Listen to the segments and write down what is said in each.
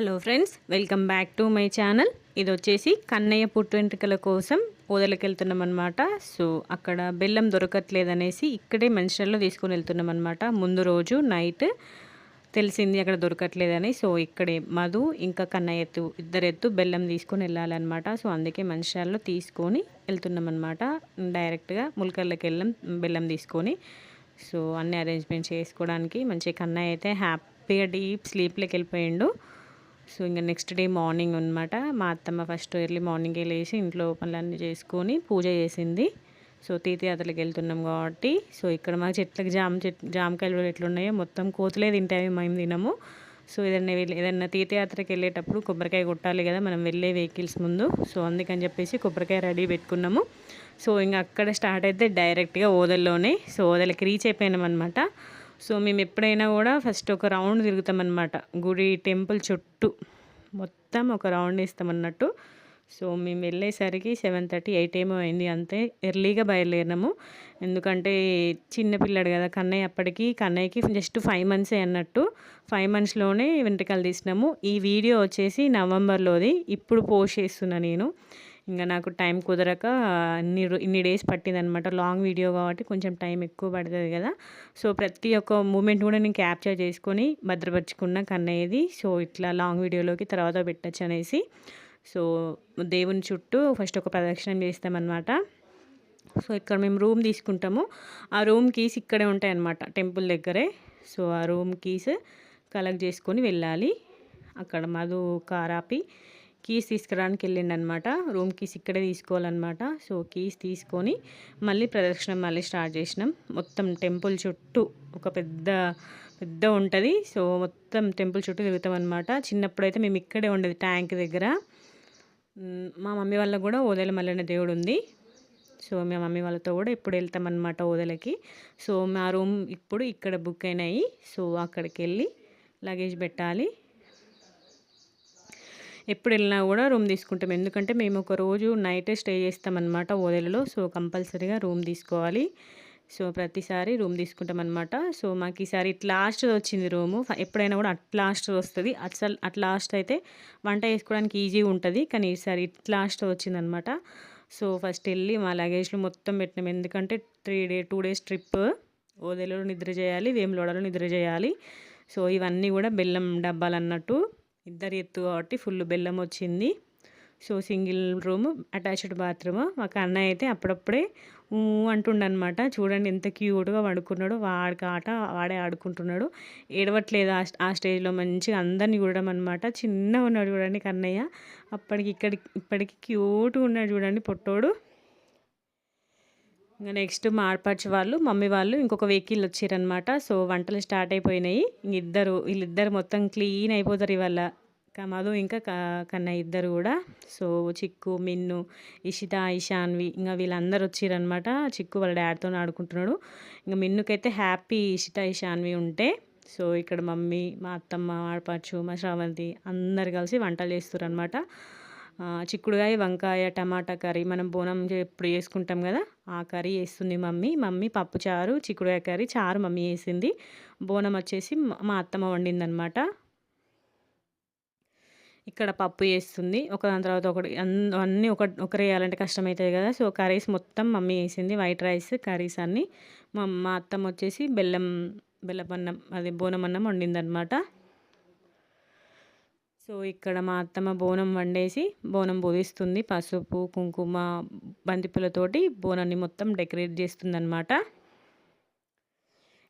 Hello friends welcome back to my channel. ఇది వచ్చేసి కన్నయ్య పుట్టు వెంట్రుకల కోసం ఓదలకి వెళ్తున్నాం అనమాట సో అక్కడ బెల్లం దొరకట్లేదనేసి ఇక్కడే మెన్షన్లో తీసుకొని వెళ్తున్నాం అనమాట ముందు రోజు నైట్ తెలిసింది అక్కడ దొరకట్లేదని. సో ఇక్కడే మధు ఇంకా కన్నయ్య ఎత్తు ఇద్దరు ఎత్తు బెల్లం తీసుకొని వెళ్ళాలన్నమాట. సో అందుకే మంచిర్యాలలో తీసుకొని వెళ్తున్నాం అనమాట డైరెక్ట్గా ములకర్లకి వెళ్ళాం బెల్లం తీసుకొని. సో అన్ని అరేంజ్మెంట్స్ చేసుకోవడానికి మంచి కన్నయ్య అయితే హ్యాపీగా డీప్ స్లీప్లోకి వెళ్ళిపోయిండు. సో ఇంకా నెక్స్ట్ డే మార్నింగ్ అనమాట మా అత్తమ్మ ఫస్ట్ ఎర్లీ మార్నింగే లేచి ఇంట్లో పనులన్నీ చేసుకొని పూజ చేసింది. సో తీర్థయాత్రలకు వెళ్తున్నాం కాబట్టి సో ఇక్కడ మా చెట్లకు జామ చెట్ జామకాయలు ఎట్లున్నాయో మొత్తం కోతులే తింటాయి మేము తినము. సో ఏదైనా వెళ్ళి ఏదైనా తీర్థయాత్రకి వెళ్ళేటప్పుడు కొబ్బరికాయ కొట్టాలి కదా మనం వెళ్ళే వెహికల్స్ ముందు. సో అందుకని చెప్పేసి కొబ్బరికాయ రెడీ పెట్టుకున్నాము. సో ఇంకా అక్కడ స్టార్ట్ అయితే డైరెక్ట్గా ఓదల్లోనే సో ఓదలకి రీచ్ అయిపోయినాం అనమాట సో మేము ఎప్పుడైనా కూడా ఫస్ట్ ఒక రౌండ్ తిరుగుతామన్నమాట. గుడి టెంపుల్ చుట్టూ. మొత్తం ఒక రౌండ్ ఇస్తామన్నట్టు సో మేము వెళ్ళేసరికి సెవెన్ థర్టీ ఎయిట్ ఏమో అయింది అంతే. ఎర్లీగా బయలుదేరినాము. ఎందుకంటే చిన్నపిల్లాడు కదా కన్నయ్య అప్పటికి కన్నయ్యకి జస్ట్ ఫైవ్ మంత్సే అన్నట్టు. ఫైవ్ మంత్స్లోనే వెంట్రుకలు తీసినాము. ఈ వీడియో వచ్చేసి నవంబర్లోది. ఇప్పుడు పోస్ట్ చేస్తున్నా నేను. ఇంకా నాకు టైం కుదరక ఇన్ని ఇన్ని డేస్ పట్టిందనమాట. లాంగ్ వీడియో కాబట్టి కొంచెం టైం ఎక్కువ పడుతుంది కదా. సో ప్రతి ఒక్క మూమెంట్ కూడా నేను క్యాప్చర్ చేసుకొని భద్రపరుచుకున్న కన్నయ్యది. సో ఇట్లా లాంగ్ వీడియోలోకి తర్వాత పెట్టచ్చు అనేసి. సో దేవుని చుట్టూ ఫస్ట్ ఒక ప్రదక్షిణం చేస్తామన్నమాట సో ఇక్కడ మేము రూమ్ తీసుకుంటాము. ఆ రూమ్ కీస్ ఇక్కడే ఉంటాయి అన్నమాట టెంపుల్ దగ్గరే. సో ఆ రూమ్ కీస్ కలెక్ట్ చేసుకొని వెళ్ళాలి. అక్కడ మధు కారాపి కీస్ తీసుకురానికి వెళ్ళిండనమాట. రూమ్ కీస్ ఇక్కడే తీసుకోవాలన్నమాట సో కీస్ తీసుకొని మళ్ళీ ప్రదక్షిణ మళ్ళీ స్టార్ట్ చేసినాం. మొత్తం టెంపుల్ చుట్టూ ఒక పెద్ద పెద్ద ఉంటుంది. సో మొత్తం టెంపుల్ చుట్టూ తిరుగుతాం అనమాట చిన్నప్పుడైతే మేము ఇక్కడే ఉండేది ట్యాంక్ దగ్గర. మా మమ్మీ వాళ్ళకు కూడా ఓదెల మల్లన్న దేవుడు ఉంది సో మా మమ్మీ వాళ్ళతో కూడా ఇప్పుడు వెళ్తామన్నమాట ఓదలకి. సో మా రూమ్ ఇప్పుడు ఇక్కడ బుక్ అయినాయి. సో అక్కడికి వెళ్ళి లగేజ్ పెట్టాలి. ఎప్పుడు వెళ్ళినా కూడా రూమ్ తీసుకుంటాం. ఎందుకంటే మేము ఒక రోజు నైట్ స్టే చేస్తామన్నమాట ఓదెలలో. సో కంపల్సరీగా రూమ్ తీసుకోవాలి. సో ప్రతిసారి రూమ్ తీసుకుంటాం అనమాట సో మాకు ఈసారి ఇట్ లాస్ట్ వచ్చింది రూము. ఎప్పుడైనా కూడా అట్ లాస్ట్ వస్తుంది. అసలు అట్ లాస్ట్ అయితే వంట చేసుకోవడానికి ఈజీ ఉంటుంది. కానీ ఈసారి ఇట్ లాస్ట్ వచ్చిందనమాట సో ఫస్ట్ వెళ్ళి మా లగేజ్లో మొత్తం పెట్టినాం. ఎందుకంటే three day two days trip. ఓదెలో నిద్ర చేయాలి వేములోడలో నిద్ర చేయాలి. సో ఇవన్నీ కూడా బెల్లం డబ్బాలు అన్నట్టు ఇద్దరు ఎత్తు కాబట్టి ఫుల్ బెల్లం వచ్చింది. So single room attached bathroom. మాకు అన్నయ్య అయితే అప్పుడప్పుడే అంటుండనమాట చూడండి ఎంత క్యూట్గా పడుకున్నాడు వాడికి ఆట వాడే ఆడుకుంటున్నాడు. ఏడవట్లేదు ఆ స్టేజ్లో మంచిగా అందరిని చూడడం అనమాట చిన్నగా ఉన్నాడు చూడండి కన్నయ్య. అప్పటికి ఇక్కడికి ఇప్పటికి క్యూట్గా ఉన్నాడు చూడండి పొట్టోడు. ఇంకా నెక్స్ట్ మార్పర్చి వాళ్ళు మమ్మీ వాళ్ళు ఇంకొక వెహికల్ వచ్చారనమాట సో వంటలు స్టార్ట్ అయిపోయినాయి. ఇద్దరు వీళ్ళిద్దరు మొత్తం క్లీన్ అయిపోతారు ఇవాళ. మధు ఇంకా కన్నయ్య ఇద్దరు కూడా. సో చిక్కు మిన్ను ఇషిత ఇషాన్వి ఇంకా వీళ్ళందరూ వచ్చారనమాట చిక్కు వాళ్ళ డాడీతో ఆడుకుంటున్నాడు. ఇంకా మిన్నుకైతే హ్యాపీ ఇషిత ఇషాన్వి ఉంటే. సో ఇక్కడ మమ్మీ మా అత్తమ్మ ఆడపచ్చు మా శ్రావంతి అందరు కలిసి వంటలు చేస్తారు చిక్కుడుగాయ చిక్కుడుకాయ వంకాయ టమాటా కర్రీ మనం బోనం ఎప్పుడు చేసుకుంటాం కదా ఆ కర్రీ వేస్తుంది మమ్మీ. మమ్మీ పప్పు చారు చిక్కుడుకాయ కర్రీ చారు మమ్మీ వేసింది బోనం వచ్చేసి మా అత్తమ్మ వండిందనమాట ఇక్కడ పప్పు వేస్తుంది ఒక దాని తర్వాత ఒకటి అన్నీ ఒక ఒకరు వేయాలంటే కష్టమవుతుంది కదా. సో కర్రీస్ మొత్తం మమ్మీ వేసింది వైట్ రైస్ కర్రీస్ అన్నీ. మా మా అత్తమ్మ వచ్చేసి బెల్లం బెల్లపన్నం అది బోనం అన్నం వండిందనమాట సో ఇక్కడ మా అత్తమ్మ బోనం వండేసి బోనం బోధిస్తుంది. పసుపు కుంకుమ బంతిపూలతోటి బోనాన్ని మొత్తం డెకరేట్ చేస్తుందన్నమాట.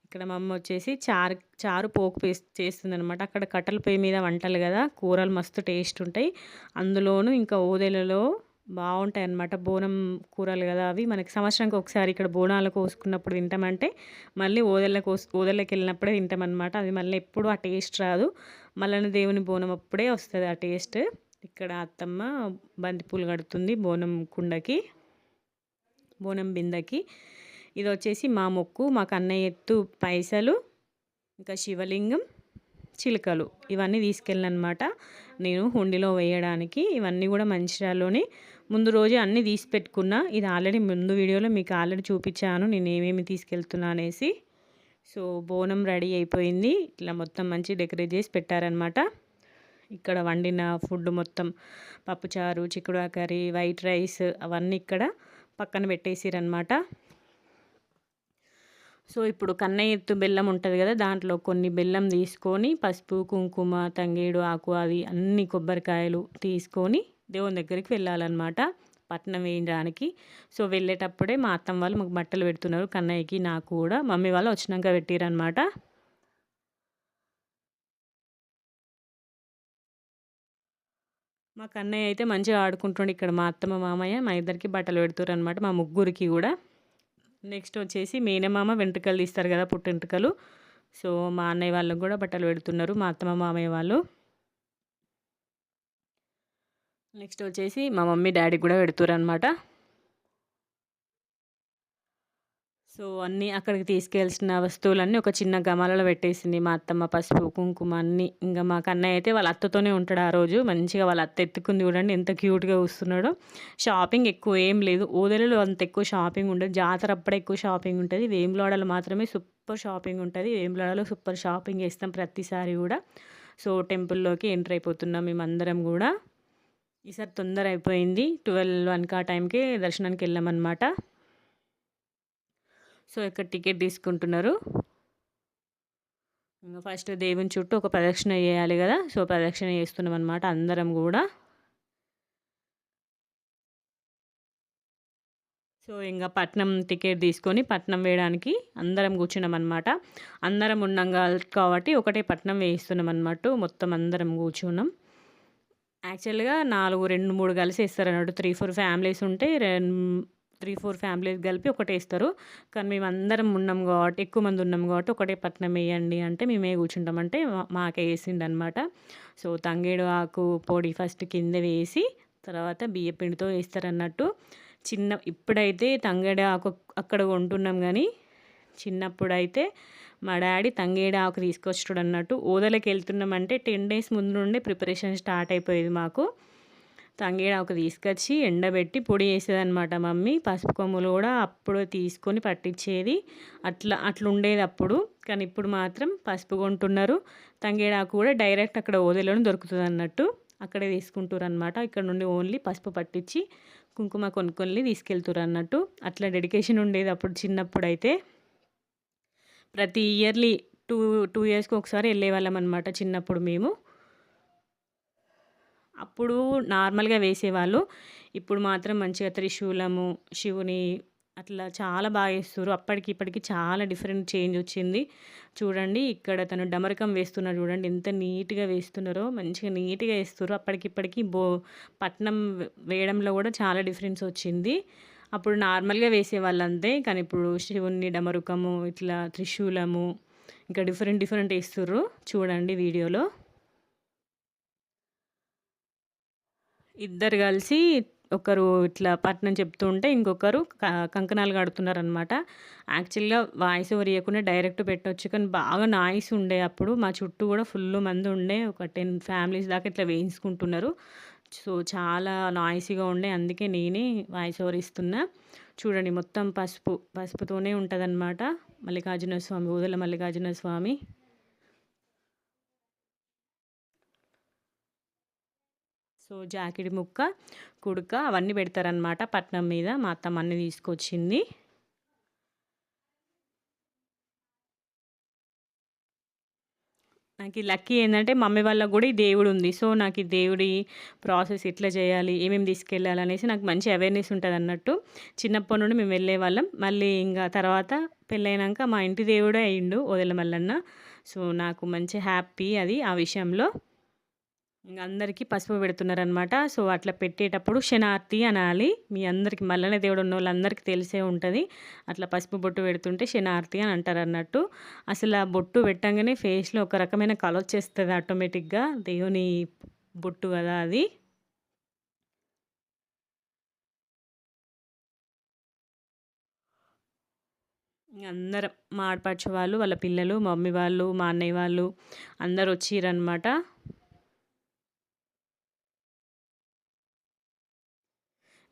ఇక్కడ మా అమ్మ వచ్చేసి చారు చారు పోకు పేస్ట్ చేస్తుందనమాట అక్కడ కట్టెల పొయ్యి మీద వంటలు కదా కూరలు మస్తు టేస్ట్ ఉంటాయి. అందులోనూ ఇంకా ఓదెలలో బాగుంటాయి అన్నమాట బోనం కూరలు కదా అవి. మనకి సంవత్సరానికి ఒకసారి ఇక్కడ బోనాలు కోసుకున్నప్పుడు తింటామంటే మళ్ళీ ఓదెల కోసు ఓదెలకి వెళ్ళినప్పుడే తింటామన్నమాట. అది మళ్ళీ ఎప్పుడు ఆ టేస్ట్ రాదు. మళ్ళీ దేవుని బోనం అప్పుడే వస్తుంది ఆ టేస్ట్. ఇక్కడ అత్తమ్మ బంతిపూలు కడుతుంది బోనం కుండకి బోనం బిందకి. ఇది వచ్చేసి మా మొక్కు మా కన్నయ్య ఎత్తు పైసలు ఇంకా శివలింగం చిలుకలు. ఇవన్నీ తీసుకెళ్ళనమాట నేను హుండీలో వేయడానికి. ఇవన్నీ కూడా మంచిర్యాలలోనే ముందు రోజు అన్నీ తీసి పెట్టుకున్నా ఇది ఆల్రెడీ ముందు వీడియోలో మీకు ఆల్రెడీ చూపించాను నేను ఏమేమి తీసుకెళ్తున్నా అనేసి. సో బోనం రెడీ అయిపోయింది. ఇట్లా మొత్తం మంచి డెకరేట్ చేసి పెట్టారనమాట ఇక్కడ వండిన ఫుడ్ మొత్తం పప్పుచారు చిక్కుడు కర్రీ వైట్ రైస్ అవన్నీ ఇక్కడ పక్కన పెట్టేసిరనమాట సో ఇప్పుడు కన్నయ్య ఎత్తు బెల్లం ఉంటుంది కదా దాంట్లో కొన్ని బెల్లం తీసుకొని పసుపు కుంకుమ తంగేడు ఆకు అవి అన్ని కొబ్బరికాయలు తీసుకొని దేవుని దగ్గరికి వెళ్ళాలన్నమాట. పట్నం వేయడానికి. సో వెళ్ళేటప్పుడే మా అత్తమ్మ వాళ్ళు మాకు బట్టలు పెడుతున్నారు. కన్నయ్యకి నాకు కూడా. మమ్మీ వాళ్ళు వచ్చినాక పెట్టిరనమాట మా కన్నయ్య అయితే మంచిగా ఆడుకుంటుండే ఇక్కడ. మా అత్తమ్మ మామయ్య మా ఇద్దరికి బట్టలు పెడుతున్నారు అనమాట మా ముగ్గురికి కూడా. నెక్స్ట్ వచ్చేసి మేనమామ వెంట్రుకలు తీస్తారు కదా పుట్టెంట్రుకలు. సో మా అన్నయ్య వాళ్ళకు కూడా బట్టలు పెడుతున్నారు. మా అత్తమ్మ మామయ్య వాళ్ళు. నెక్స్ట్ వచ్చేసి మా మమ్మీ డాడీ కూడా పెడుతున్నారు అనమాట సో అన్నీ అక్కడికి తీసుకెళ్ళాల్సిన వస్తువులన్నీ ఒక చిన్న గమాలలో పెట్టేసింది. మా అత్తమ్మ పసుపు కుంకుమ అన్నీ. ఇంకా మా కన్నయ్య అయితే వాళ్ళ అత్తతోనే ఉంటాడు ఆ రోజు. మంచిగా వాళ్ళ అత్త ఎత్తుకుంది చూడండి ఎంత క్యూట్గా వస్తున్నాడో షాపింగ్ ఎక్కువ ఏం లేదు. ఓదెలలో అంత ఎక్కువ షాపింగ్ ఉండదు. జాతర అప్పుడే ఎక్కువ షాపింగ్ ఉంటుంది. వేములాడలో మాత్రమే సూపర్ షాపింగ్ ఉంటుంది. వేములాడలో సూపర్ షాపింగ్ చేస్తాం ప్రతిసారి కూడా. సో టెంపుల్లోకి ఎంటర్ అయిపోతున్నాం మేమందరం కూడా. ఈసారి తొందర అయిపోయింది. ట్వెల్వ్ వన్కి ఆ టైంకి దర్శనానికి వెళ్ళామన్నమాట. సో ఇక్కడ టికెట్ తీసుకుంటున్నారు. ఇంకా ఫస్ట్ దేవుని చుట్టూ ఒక ప్రదక్షిణ చేయాలి కదా. సో ప్రదక్షిణ చేస్తున్నాం అనమాట అందరం కూడా. సో ఇంకా పట్నం టికెట్ తీసుకొని పట్నం వేయడానికి అందరం కూర్చున్నాం అనమాట అందరం ఉన్నాం కాబట్టి ఒకటే పట్నం వేయిస్తున్నాం అనమాట మొత్తం అందరం కూర్చున్నాం. యాక్చువల్గా నాలుగు రెండు మూడు కలిసి వేస్తారు అన్నట్టు త్రీ ఫోర్ ఫ్యామిలీస్ ఉంటే త్రీ ఫోర్ ఫ్యామిలీస్ కలిపి ఒకటే ఇస్తారు. కానీ మేము అందరం ఉన్నాం కాబట్టి ఎక్కువ మంది ఉన్నాం కాబట్టి ఒకటే పట్నం వేయండి అంటే మేమే కూర్చుంటామంటే మాకే వేసిండు అనమాట సో తంగేడు ఆకు పొడి ఫస్ట్ కింద వేసి తర్వాత బియ్య పిండితో వేస్తారన్నట్టు. చిన్న ఇప్పుడైతే తంగేడు ఆకు అక్కడ కొంటున్నాం కానీ చిన్నప్పుడైతే మా డాడీ తంగేడు ఆకు తీసుకొచ్చాడు అన్నట్టు ఓదలకి వెళ్తున్నామంటే టెన్ డేస్ ముందు నుండే ప్రిపరేషన్ స్టార్ట్ అయిపోయేది మాకు. తంగేడాకు తీసుకొచ్చి ఎండబెట్టి పొడి చేసేదనమాట మమ్మీ. పసుపు కొమ్ములు కూడా అప్పుడు తీసుకొని పట్టించేది. అట్లా అట్లా ఉండేది అప్పుడు. కానీ ఇప్పుడు మాత్రం పసుపు కొంటున్నారు. తంగేడాకు కూడా డైరెక్ట్ అక్కడ ఓదలోనే దొరుకుతుంది అన్నట్టు అక్కడే తీసుకుంటారు అనమాట ఇక్కడ నుండి ఓన్లీ పసుపు పట్టించి కుంకుమ కొనుక్కొని తీసుకెళ్తారు అన్నట్టు అట్లా డెడికేషన్ ఉండేది అప్పుడు చిన్నప్పుడు అయితే ప్రతి ఇయర్లీ టూ టూ ఇయర్స్కి ఒకసారి వెళ్ళేవాళ్ళం అనమాట చిన్నప్పుడు మేము. అప్పుడు నార్మల్గా వేసేవాళ్ళు. ఇప్పుడు మాత్రం మంచిగా త్రిశూలము శివుని అట్లా చాలా బాగా వేస్తారు అప్పటికి ఇప్పటికి చాలా డిఫరెంట్ చేంజ్ వచ్చింది. చూడండి ఇక్కడ తను డమరకం వేస్తున్నారు చూడండి. ఎంత నీట్గా వేస్తున్నారో మంచిగా నీట్గా వేస్తారు అప్పటికిప్పటికి బో పట్నం వేయడంలో కూడా చాలా డిఫరెన్స్ వచ్చింది. అప్పుడు నార్మల్గా వేసేవాళ్ళు అంతే కానీ ఇప్పుడు శివుని డమరుకము ఇట్లా త్రిశూలము ఇంకా డిఫరెంట్ డిఫరెంట్ వేస్తుర్రు. చూడండి వీడియోలో. ఇద్దరు కలిసి ఒకరు ఇట్లా పట్నం చెప్తుంటే ఇంకొకరు కంకణాలు కడుతున్నారనమాట యాక్చువల్గా వాయిస్ ఓవర్ ఇవ్వకుండా డైరెక్ట్ పెట్టవచ్చు కానీ బాగా నాయిస్ ఉండే అప్పుడు మా చుట్టూ కూడా ఫుల్ మంది ఉండే. ఒక టెన్ ఫ్యామిలీస్ దాకా ఇట్లా వేయించుకుంటున్నారు. సో చాలా నాయిసీగా ఉండే అందుకే నేనే వాయిస్ ఓవర్ ఇస్తున్నా. చూడండి మొత్తం పసుపు పసుపుతోనే ఉంటుందన్నమాట. మల్లికార్జున స్వామి ఊదల మల్లికార్జున స్వామి సో జాకిడి ముక్క కుడుక అవన్నీ పెడతారనమాట పట్నం మీద. మా అత్తమ్మ అన్ని తీసుకొచ్చింది. నాకు ఈ లక్కీ ఏంటంటే మమ్మీ వాళ్ళకు కూడా ఈ దేవుడు ఉంది. సో నాకు ఈ దేవుడి ప్రాసెస్ ఎట్లా చేయాలి ఏమేమి తీసుకెళ్ళాలి అనేసి నాకు మంచి అవేర్నెస్ ఉంటుంది అన్నట్టు చిన్నప్పటి నుండి మేము వెళ్ళే వాళ్ళం. మళ్ళీ ఇంకా తర్వాత పెళ్ళైనాక మా ఇంటి దేవుడే అయిండు వదిల మల్లన్న సో నాకు మంచి హ్యాపీ అది ఆ విషయంలో. అందరికీ పసుపు పెడుతున్నారనమాట సో అట్లా పెట్టేటప్పుడు శనార్తి అనాలి. మీ అందరికి మల్లనే దేవుడు ఉన్న వాళ్ళందరికీ తెలిసే ఉంటుంది. అట్లా పసుపు బొట్టు పెడుతుంటే శనార్తి అని అంటారు అన్నట్టు అసలు ఆ బొట్టు పెట్టంగానే ఫేస్లో ఒక రకమైన కళ వచ్చేస్తుంది ఆటోమేటిక్గా. దేవుని బొట్టు కదా అది. అందరం మా ఆడపడిచే వాళ్ళు వాళ్ళ పిల్లలు మమ్మీ వాళ్ళు మా అన్నయ్య వాళ్ళు అందరు వచ్చిరనమాట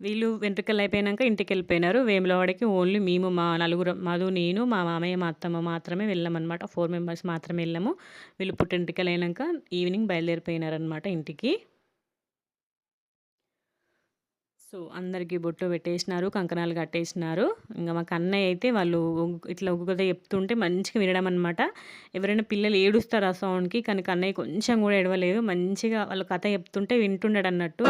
వీళ్ళు వెంట్రుకలు అయిపోయినాక ఇంటికి వెళ్ళిపోయినారు వేములవాడికి ఓన్లీ మేము మా నలుగురు మధు నేను మా మామయ్య మా అత్తమ్మ మాత్రమే వెళ్ళామన్నమాట. ఫోర్ మెంబర్స్ మాత్రమే వెళ్ళాము. వీళ్ళు పుట్టింటికలు అయినాక ఈవినింగ్ బయలుదేరిపోయినారనమాట ఇంటికి. సో అందరికీ బొట్టు పెట్టేసినారు కంకణాలు కట్టేసినారు. ఇంకా మా కన్నయ్య అయితే వాళ్ళు ఇట్లా ఒక్కొక్కదే చెప్తుంటే మంచిగా వినడం అనమాట ఎవరైనా పిల్లలు ఏడుస్తారు ఆ సౌండ్కి కానీ కన్నయ్య కొంచెం కూడా ఏడవలేదు. మంచిగా వాళ్ళు కథ చెప్తుంటే వింటుండడు అన్నట్టు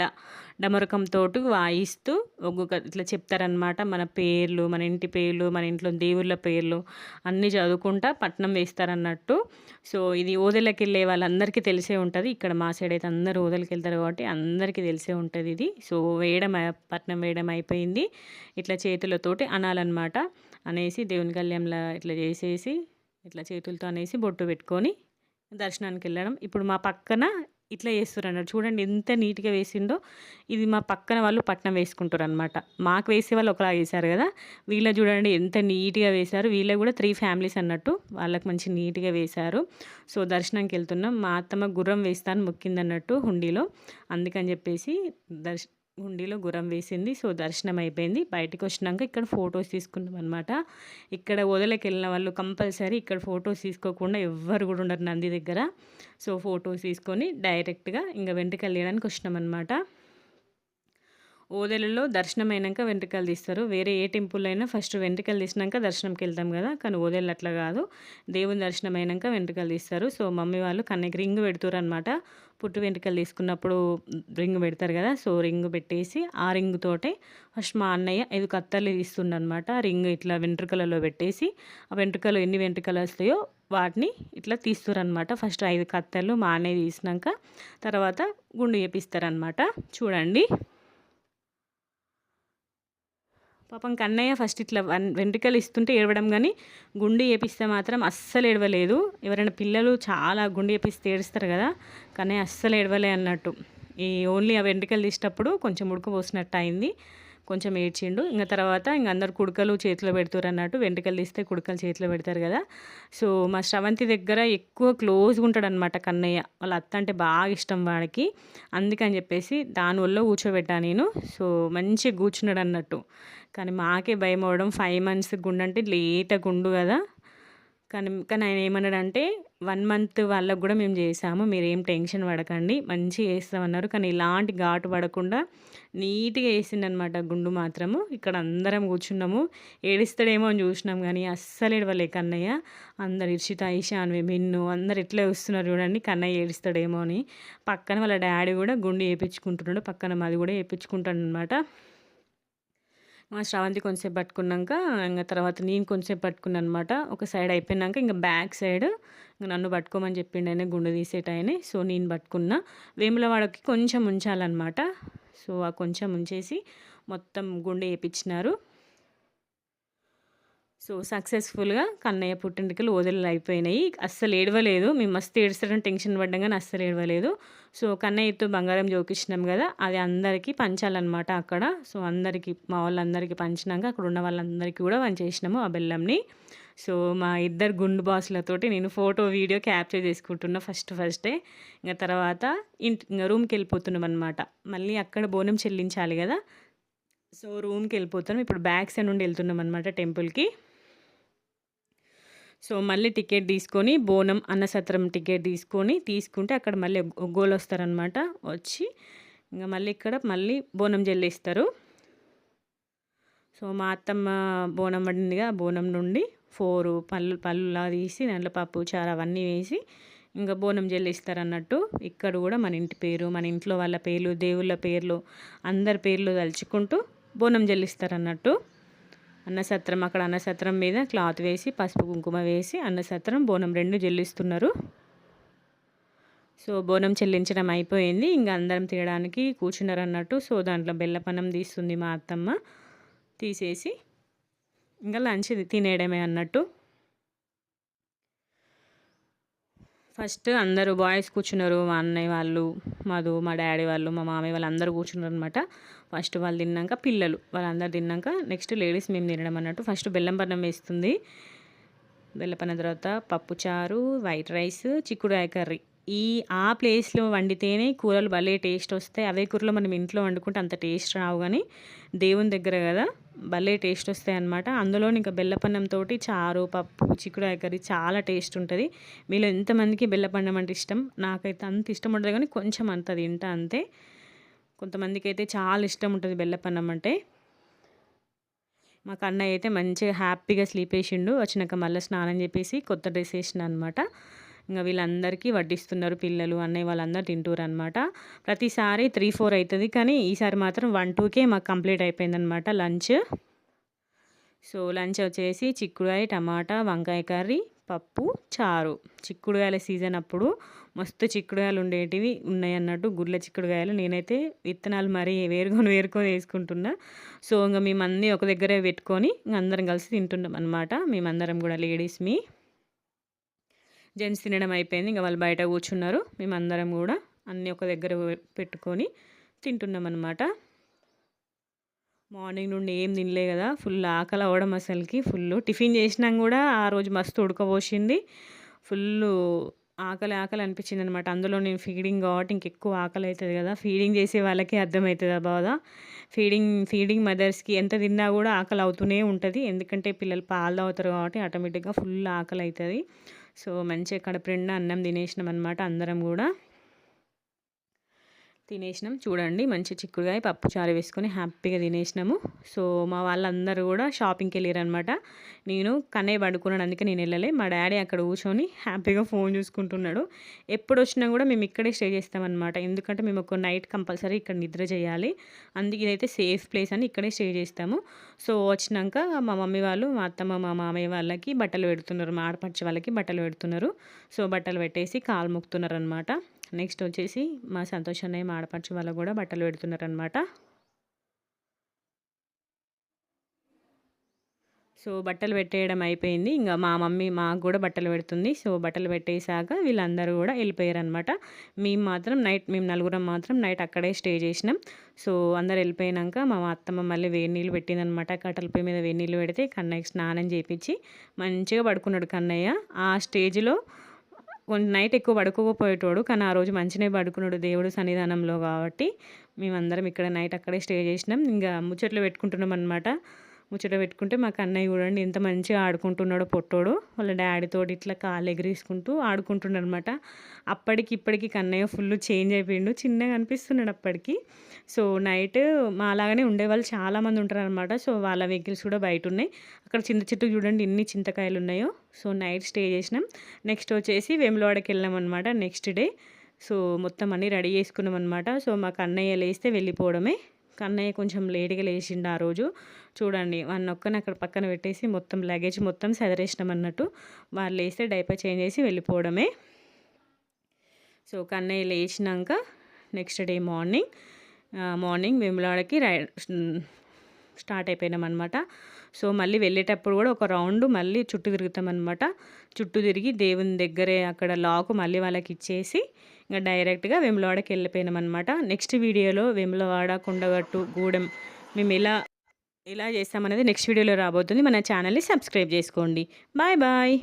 ఇట్లా డమరకంతో వాయిస్తూ ఒక్కొక్క ఇట్లా చెప్తారనమాట మన పేర్లు మన ఇంటి పేర్లు మన ఇంట్లో దేవుళ్ళ పేర్లు అన్నీ చదువుకుంటా పట్నం వేస్తారన్నట్టు. సో ఇది ఓదెలకి వెళ్ళే వాళ్ళందరికీ తెలిసే ఉంటుంది. ఇక్కడ మా సైడ్ అయితే అందరూ ఓదెలకి వెళ్తారు కాబట్టి అందరికీ తెలిసే ఉంటుంది ఇది. సో వేయడం పట్నం వేయడం అయిపోయింది. ఇట్లా చేతులతోటి అనాలన్నమాట. అనేసి దేవుని కళ్యాణంలో ఇట్లా చేసేసి ఇట్లా చేతులతో అనేసి బొట్టు పెట్టుకొని దర్శనానికి వెళ్ళడం. ఇప్పుడు మా పక్కన ఇట్లా చేస్తారు అన్నాడు చూడండి ఎంత నీట్గా వేసిండో. ఇది మా పక్కన వాళ్ళు పట్నం వేసుకుంటారు అనమాట మాకు వేసే వాళ్ళు ఒకలా వేశారు కదా. వీళ్ళ చూడండి ఎంత నీట్గా వేశారు. వీళ్ళ కూడా త్రీ ఫ్యామిలీస్ అన్నట్టు వాళ్ళకి మంచి నీట్గా వేశారు. సో దర్శనంకి వెళ్తున్నాం మా అత్తమ్మ గుర్రం వేస్తాను మొక్కిందన్నట్టు హుండీలో. అందుకని చెప్పేసి దర్శ హుండీలో గురం వేసింది. సో దర్శనం అయిపోయింది. బయటకు వచ్చినాక ఇక్కడ ఫొటోస్ తీసుకున్నాం అనమాట ఇక్కడ వదలకి వెళ్ళిన వాళ్ళు కంపల్సరీ ఇక్కడ ఫొటోస్ తీసుకోకుండా ఎవ్వరు కూడా ఉండరు నంది దగ్గర. సో ఫొటోస్ తీసుకొని డైరెక్ట్గా ఇంకా వెంటకి వెళ్ళడానికి వచ్చినాం అనమాట ఓదెలలో దర్శనం అయినాక వెంట్రుకలు తీస్తారు. వేరే ఏ టెంపుల్ అయినా ఫస్ట్ వెంట్రుకలు తీసినాక దర్శనంకి వెళ్తాం కదా. కానీ ఓదెలు అట్లా కాదు. దేవుని దర్శనం అయినాక వెంట్రుకలు తీస్తారు. సో మమ్మీ వాళ్ళు కన్నకి రింగ్ పెడుతారు అనమాట పుట్టు వెంట్రుకలు తీసుకున్నప్పుడు రింగ్ పెడతారు కదా. సో రింగ్ పెట్టేసి ఆ రింగ్ తోటే ఫస్ట్ మా అన్నయ్య ఐదు కత్తర్లు తీస్తుండనమాట రింగ్ ఇట్లా వెంట్రుకలలో పెట్టేసి ఆ వెంట్రుకలు ఎన్ని వెంట్రుకలు వస్తాయో వాటిని ఇట్లా తీస్తారనమాట ఫస్ట్ ఐదు కత్తెలు మా అన్నయ్య తీసినాక తర్వాత గుండు చేపిస్తారనమాట చూడండి. పాపం కన్నయ్య ఫస్ట్ ఇట్లా వెంట్రుకలు ఇస్తుంటే ఏడవడం కానీ గుండి వేపిస్తే మాత్రం అస్సలు ఏడవలేదు. ఎవరైనా పిల్లలు చాలా గుండి వేపిస్తే ఏడుస్తారు కదా కన్నయ్య అస్సలు ఏడవలే అన్నట్టు. ఈ ఓన్లీ ఆ వెంట్రుకలు తీసేటప్పుడు కొంచెం ఉడకబోసినట్టు అయింది. కొంచెం ఏడ్చిండు. ఇంకా తర్వాత ఇంక అందరు కుడకలు చేతిలో పెడతారు అన్నట్టు వెంట్రుకలు తీస్తే కుడకలు చేతిలో పెడతారు కదా. సో మా శ్రవంతి దగ్గర ఎక్కువ క్లోజ్గా ఉంటాడు అనమాట కన్నయ్య. వాళ్ళ అత్త అంటే బాగా ఇష్టం వాడికి. అందుకని చెప్పేసి దానివల్ల కూర్చోబెట్టా నేను. సో మంచిగా కూర్చున్నాడు అన్నట్టు. కానీ మాకే భయం అవడం ఫైవ్ మంత్స్ గుండంటే అంటే లేట గుండు కదా. కానీ కానీ ఆయన ఏమన్నాడంటే వన్ మంత్ వాళ్ళకు కూడా మేము చేసాము మీరు ఏం టెన్షన్ పడకండి. మంచిగా వేస్తామన్నారు కానీ ఇలాంటి ఘాటు పడకుండా నీట్గా వేసిండనమాట గుండు మాత్రము. ఇక్కడ అందరం కూర్చున్నాము. ఏడిస్తాడేమో అని చూసినాం కానీ అస్సలు ఏడవలే కన్నయ్య. అందరు ఇర్షిత ఈశాన్వి మిన్ను అందరు ఎట్లా వస్తున్నారు చూడండి. కన్నయ్య ఏడుస్తాడేమో అని. పక్కన వాళ్ళ డాడీ కూడా గుండు వేయించుకుంటున్నాడు పక్కన మాది కూడా వేయించుకుంటాడు అనమాట మా శ్రావంతి కొంచెంసేపు పట్టుకున్నాక ఇంకా తర్వాత నేను కొంచెంసేపు పట్టుకున్నాను అనమాట ఒక సైడ్ అయిపోయినాక ఇంకా బ్యాక్ సైడ్ నన్ను పట్టుకోమని చెప్పిండు ఆయన గుండె తీసేటాయని సో నేను పట్టుకున్నా. వేములవాడకి కొంచెం ఉంచాలన్నమాట. సో ఆ కొంచెం ఉంచేసి మొత్తం గుండె వేయించినారు సో సక్సెస్ఫుల్గా కన్నయ్య పుట్టింటికలు వదిలి అయిపోయినాయి. అస్సలు ఏడవలేదు. మేము మస్తు ఏడుస్తారని టెన్షన్ పడ్డం కానీ అస్సలు ఏడవలేదు. సో కన్నయ్యతో బంగారం జోకిచ్చినాం కదా అది అందరికీ పంచాలన్నమాట అక్కడ. సో అందరికీ మా వాళ్ళందరికీ పంచినాక అక్కడ ఉన్న వాళ్ళందరికీ కూడా పంచేసినాము ఆ బెల్లంని. సో మా ఇద్దరు గుండు బాసులతోటి నేను ఫోటో వీడియో క్యాప్చర్ చేసుకుంటున్నా ఫస్ట్ ఫస్టే. ఇంకా తర్వాత ఇంటి ఇంకా రూమ్కి వెళ్ళిపోతున్నాం అనమాట మళ్ళీ అక్కడ బోనం చెల్లించాలి కదా. సో రూమ్కి వెళ్ళిపోతున్నాం ఇప్పుడు బ్యాక్ సైడ్ నుండి వెళ్తున్నాం అనమాట టెంపుల్కి. సో మళ్ళీ టికెట్ తీసుకొని బోనం అన్నసత్రం టికెట్ తీసుకొని తీసుకుంటే అక్కడ మళ్ళీ ఒగ్గోలు వస్తారనమాట వచ్చి ఇంకా మళ్ళీ ఇక్కడ మళ్ళీ బోనం జల్లిస్తారు. సో మా అత్తమ్మ బోనం పడిందిగా బోనం నుండి. ఫోరు పళ్ళు పళ్ళులా తీసి దాంట్లో పప్పు చారు అవన్నీ వేసి ఇంకా బోనం చెల్లిస్తారన్నట్టు అన్నట్టు ఇక్కడ కూడా మన ఇంటి పేరు మన ఇంట్లో వాళ్ళ పేర్లు దేవుళ్ళ పేర్లు అందరి పేర్లు తలుచుకుంటూ బోనం జల్లిస్తారు అన్నట్టు అన్నసత్రం అక్కడ అన్నసత్రం మీద క్లాత్ వేసి పసుపు కుంకుమ వేసి అన్నసత్రం బోనం రెండు చెల్లిస్తున్నారు సో బోనం చెల్లించడం అయిపోయింది. ఇంకా అందరం తినడానికి కూర్చున్నారు అన్నట్టు సో దాంట్లో బెల్లపన్నం తీస్తుంది మా అత్తమ్మ. తీసేసి ఇంకా లంచ్ తినేయడమే అన్నట్టు. ఫస్ట్ అందరూ బాయ్స్ కూర్చున్నారు మా అన్నయ్య వాళ్ళు మధు మా డాడీ వాళ్ళు మా మామయ్య వాళ్ళు అందరూ కూర్చున్నారు అనమాట ఫస్ట్ వాళ్ళు తిన్నాక పిల్లలు వాళ్ళందరూ తిన్నాక నెక్స్ట్ లేడీస్ మేము తినడం అన్నట్టు. ఫస్ట్ బెల్లం పన్నం వేస్తుంది. బెల్లపన్న తర్వాత పప్పుచారు వైట్ రైస్ చిక్కుడుకాయ కర్రీ. ఈ ఆ ప్లేస్లో వండితేనే కూరలు భలే టేస్ట్ వస్తాయి. అవే కూరలు మనం ఇంట్లో వండుకుంటే అంత టేస్ట్ రావు కానీ దేవుని దగ్గర కదా భలే టేస్ట్ వస్తాయి అనమాట అందులో ఇంకా బెల్లపన్నంతో చారు పప్పు చిక్కుడుకాయ కర్రీ చాలా టేస్ట్ ఉంటుంది. మీలో ఎంతమందికి బెల్లపన్నం అంటే ఇష్టం? నాకైతే అంత ఇష్టం ఉంటుంది కానీ కొంచెం అంత తింటా అంతే. కొంతమందికి అయితే చాలా ఇష్టం ఉంటుంది బెల్లపన్నం అంటే. మా కన్నయ్య అయితే మంచిగా హ్యాపీగా స్లీప్ వేసిండు. వచ్చినాక మళ్ళీ స్నానం చెప్పేసి కొత్త డ్రెస్ వేసిన అనమాట ఇంకా వీళ్ళందరికీ వడ్డిస్తున్నారు పిల్లలు అన్నయ్య వాళ్ళందరూ తింటారు అనమాట ప్రతిసారి త్రీ ఫోర్ అవుతుంది కానీ ఈసారి మాత్రం వన్ టూకే మాకు కంప్లీట్ అయిపోయిందనమాట లంచ్. సో లంచ్ వచ్చేసి చిక్కుడుకాయ టమాటా వంకాయ కర్రీ పప్పు చారు. చిక్కుడుకాయల సీజన్ అప్పుడు మస్తు చిక్కుడుకాయలు ఉండేటివి ఉన్నాయి అన్నట్టు గుడ్ల చిక్కుడుకాయలు. నేనైతే విత్తనాలు మరీ వేరుకొని వేరుకొని వేసుకుంటున్నా. సో ఇంకా మేమందరం ఒక దగ్గరే పెట్టుకొని అందరం కలిసి తింటున్నాం అనమాట మేమందరం కూడా లేడీస్ మీ. జెంట్స్ తినడం అయిపోయింది. ఇంకా వాళ్ళు బయట కూర్చున్నారు. మేమందరం కూడా అన్నీ ఒక దగ్గర పెట్టుకొని తింటున్నాం అనమాట మార్నింగ్ నుండి ఏం తినలే కదా. ఫుల్ ఆకలి అవ్వడం అసలుకి. ఫుల్ టిఫిన్ చేసినాం కూడా ఆ రోజు మస్తు ఉడకబోసింది ఫుల్ ఆకలి ఆకలి అనిపించింది అనమాట అందులో నేను ఫీడింగ్ కాబట్టి ఇంకెక్కువ ఆకలి అవుతుంది కదా. ఫీడింగ్ చేసే వాళ్ళకి అర్థమవుతుంది ఆ బాధ. ఫీడింగ్ ఫీడింగ్ మదర్స్కి ఎంత తిన్నా కూడా ఆకలి అవుతూనే ఉంటుంది. ఎందుకంటే పిల్లలు పాలు తాగుతారు కాబట్టి ఆటోమేటిక్గా ఫుల్ ఆకలి అవుతుంది సో మంచిగా కడుపు నిండా అన్నం తినేసినాం అనమాట అందరం కూడా. తినేసినాం. చూడండి మంచి చిక్కుడుగాయ పప్పు చారు వేసుకొని హ్యాపీగా తినేసినాము. సో మా వాళ్ళందరూ కూడా షాపింగ్కి వెళ్ళారనమాట నేను కన్నయ్య పడుకున్నాడు అందుకే నేను వెళ్ళలే. మా డాడీ అక్కడ కూర్చొని హ్యాపీగా ఫోన్ చూసుకుంటున్నాడు. ఎప్పుడు వచ్చినా కూడా మేము ఇక్కడే స్టే చేస్తామన్నమాట. ఎందుకంటే మేము ఒక నైట్ కంపల్సరీ ఇక్కడ నిద్ర చేయాలి. అందుకే ఇదైతే సేఫ్ ప్లేస్ అని ఇక్కడే స్టే చేస్తాము. సో వచ్చినాక మా మమ్మీ వాళ్ళు మా అత్తమ్మ మా మామయ్య వాళ్ళకి బట్టలు పెడుతున్నారు. మా ఆడపడిచే వాళ్ళకి బట్టలు పెడుతున్నారు. సో బట్టలు పెట్టేసి కాలు మొక్కుతున్నారు అనమాట నెక్స్ట్ వచ్చేసి మా సంతోష్ అన్నయ్య మా ఆడపడిచే వాళ్ళకు కూడా బట్టలు పెడుతున్నారనమాట సో బట్టలు పెట్టేయడం అయిపోయింది. ఇంకా మా మమ్మీ మాకు కూడా బట్టలు పెడుతుంది. సో బట్టలు పెట్టేశాక వీళ్ళందరూ కూడా వెళ్ళిపోయారు అనమాట మేము మాత్రం నైట్ మేము నలుగురం మాత్రం నైట్ అక్కడే స్టే చేసినాం. సో అందరు వెళ్ళిపోయినాక మా అత్తమ్మ మళ్ళీ వేడి నీళ్ళు పెట్టిందనమాట కట్టెల పొయ్యి మీద వేడి నీళ్ళు పెడితే కన్నయ్యకి స్నానం చేయించి మంచిగా పడుకున్నాడు కన్నయ్య. ఆ స్టేజ్లో కొన్ని నైట్ ఎక్కువ పడుకోకపోయేటోడు కానీ ఆ రోజు మంచినే పడుకున్నాడు దేవుడు సన్నిధానంలో కాబట్టి మేమందరం ఇక్కడ నైట్ అక్కడే స్టే చేసినాం. ఇంకా ముచ్చట్లు పెట్టుకుంటున్నాం అనమాట ముచ్చట పెట్టుకుంటే మాకు అన్నయ్య చూడండి ఎంత మంచిగా ఆడుకుంటున్నాడో పొట్టోడు. వాళ్ళ డాడీతో ఇట్లా కాళ్ళు ఎగిరేసుకుంటూ ఆడుకుంటున్నాడు అనమాట అప్పటికి ఇప్పటికి కన్నయ్య ఫుల్ చేంజ్ అయిపోయిండు. చిన్నగా అనిపిస్తున్నాడు అప్పటికి. సో నైట్ మా ఉండేవాళ్ళు చాలామంది ఉంటారు అనమాట సో వాళ్ళ వెహికల్స్ కూడా బయట ఉన్నాయి. అక్కడ చింత చెట్టు చూడండి ఎన్ని చింతకాయలు ఉన్నాయో. సో నైట్ స్టే చేసినాం. నెక్స్ట్ వచ్చేసి వేములవాడకి వెళ్ళాం అనమాట నెక్స్ట్ డే. సో మొత్తం అన్నీ రెడీ చేసుకున్నాం అనమాట సో మాకు అన్నయ్య లేస్తే వెళ్ళిపోవడమే. కన్నయ్య కొంచెం లేట్గా లేచిండు ఆ రోజు. చూడండి వన్ ఒక్కని అక్కడ పక్కన పెట్టేసి మొత్తం లగేజ్ మొత్తం సెదరేసినాం అన్నట్టు. వాళ్ళు లేస్తే డైపర్ చేంజ్ చేసి వెళ్ళిపోవడమే. సో కన్నయ్య లేచినాక నెక్స్ట్ డే మార్నింగ్ మార్నింగ్ వెములాడకి రై స్టార్ట్ అయిపోయినాం అనమాట సో మళ్ళీ వెళ్ళేటప్పుడు కూడా ఒక రౌండ్ మళ్ళీ చుట్టూ తిరుగుతాం అనమాట చుట్టూ తిరిగి దేవుని దగ్గరే అక్కడ లాకు మళ్ళీ వాళ్ళకి ఇచ్చేసి ఇంకా డైరెక్ట్గా వెములవాడకి వెళ్ళిపోయినాం అనమాట నెక్స్ట్ వీడియోలో వెములవాడ కొండగట్టు గూడెం మేము ఎలా ఎలా చేస్తామనేది నెక్స్ట్ వీడియోలో రాబోతుంది. మన ఛానల్ని సబ్స్క్రైబ్ చేసుకోండి. Bye bye.